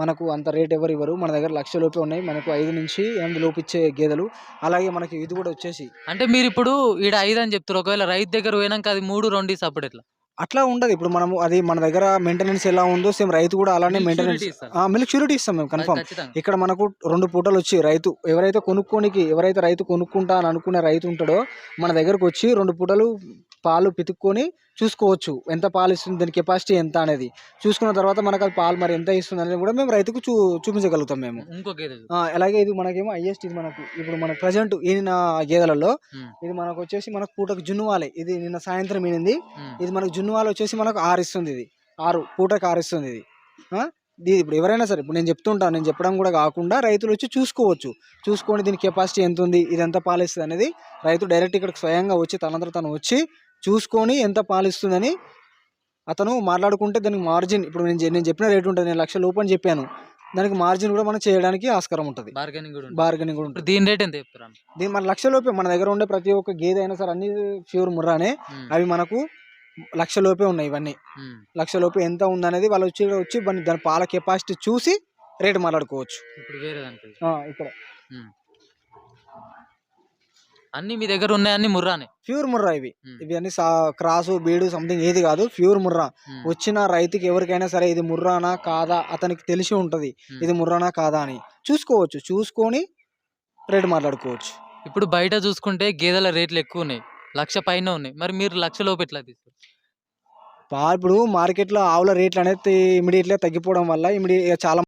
మనకు అంత రేట్ ఎవరు ఇవ్వరు. మన దగ్గర లక్ష లోపే ఉన్నాయి. మనకు ఐదు నుంచి ఎనిమిది లోపు ఇచ్చే గేదెలు. అలాగే మనకి ఇది కూడా వచ్చేసి అంటే మీరు ఇప్పుడు ఈడ ఐదు అని చెప్తారు ఒకవేళ రైతు దగ్గర పోయినాక అది మూడు రెండు అప్పుడు ఎట్లా? అట్లా ఉండదు. ఇప్పుడు మనము అది మన దగ్గర మెయింటెనెన్స్ ఎలా ఉందో సేమ్ రైతు కూడా అలానే మెయింటెనెన్స్? మిల్క్ షూరిటీ ఇస్తాం మేము కన్ఫర్మ్. ఇక్కడ మనకు రెండు పూటలు వచ్చి రైతు ఎవరైతే కొనుక్కోనికి ఎవరైతే రైతు కొనుక్కుంటా అని అనుకునే రైతు ఉంటాడో మన దగ్గరకు వచ్చి రెండు పూటలు పాలు పితుక్కొని చూసుకోవచ్చు. ఎంత పాలు ఇస్తుంది దాని కెపాసిటీ ఎంత అనేది. చూసుకున్న తర్వాత మనకు అది పాలు మరి ఎంత ఇస్తుంది అనేది కూడా మేము రైతుకు చూ చూపించగలుగుతాం మేము. ఇంకో గేదె ఆ, అలాగే ఇది మనకేమో హైయెస్ట్ ఇది మనకు ఇప్పుడు మన ప్రజెంట్ ఈయన గేదెలలో ఉమ్. ఇది మనకు వచ్చేసి మనకు పూటకు జున్నువాలి. ఇది నిన్న సాయంత్రం ఈనింది. ఇది మనకు జున్నువాలు వచ్చేసి మనకు ఆరు ఇస్తుంది ఇది. ఆరు పూటకు ఆరు ఇస్తుంది ఇది? ఇది ఇప్పుడు ఎవరైనా సరే ఇప్పుడు నేను చెప్తుంటాను నేను చెప్పడం కూడా కాకుండా రైతులు వచ్చి చూసుకోవచ్చు. చూసుకొని దీని కెపాసిటీ ఎంత ఉంది ఇది ఎంత పాలిస్తుంది అనేది రైతు డైరెక్ట్ ఇక్కడికి స్వయంగా వచ్చి తనంతట తను వచ్చి చూసుకొని ఎంత పాలిస్తుందని అతను మాట్లాడుకుంటే దానికి మార్జిన్ ఇప్పుడు నేను నేను చెప్పిన రేట్ ఉంటుంది నేను లక్ష లోపు అని చెప్పాను. దానికి మార్జిన్ కూడా మనం చేయడానికి ఆస్కారం ఉంటుంది. బార్గెనింగ్ కూడా. బార్గెనింగ్ కూడా ఉంటుంది. దీని రేట్ ఎంత చెప్తారా దీని మన లక్ష లోపే మన దగ్గర ఉండే ప్రతి ఒక్క గేదె అయినా సరే అన్ని ప్యూర్ ముర్రానే. అవి మనకు లక్ష లోపే ఉన్నాయి ఇవన్నీ. లక్ష లోపు ఎంత ఉందనేది వాళ్ళు వచ్చి వచ్చి దాని పాల కెపాసిటీ చూసి రేట్ మాట్లాడుకోవచ్చు. ఇప్పుడు వేరే ఇక్కడ. అన్ని మీ దగ్గర ఉన్నాయి అన్ని ముర్రానే. ప్యూర్ ముర్రా ఇవి. ఇవి అన్ని క్రాసు బీడు సంథింగ్ ఏది కాదు ప్యూర్ ముర్రా. వచ్చిన రైతుకి ఎవరికైనా సరే ఇది ముర్రానా కాదా అతనికి తెలిసి ఉంటుంది. ఇది ముర్రానా కాదా అని. చూసుకోవచ్చు చూసుకొని రేట్ మాట్లాడుకోవచ్చు. ఇప్పుడు బయట చూసుకుంటే గేదెల రేట్లు ఎక్కువ ఉన్నాయి లక్ష పైన ఉన్నాయి. మరి మీరు లక్ష లోపు ఎట్లా తీస్తారు? పా ఇప్పుడు మార్కెట్లో ఆవుల రేట్లు అనేది ఇమీడియట్గా తగ్గిపోవడం వల్ల ఇమీడియట్ చాలా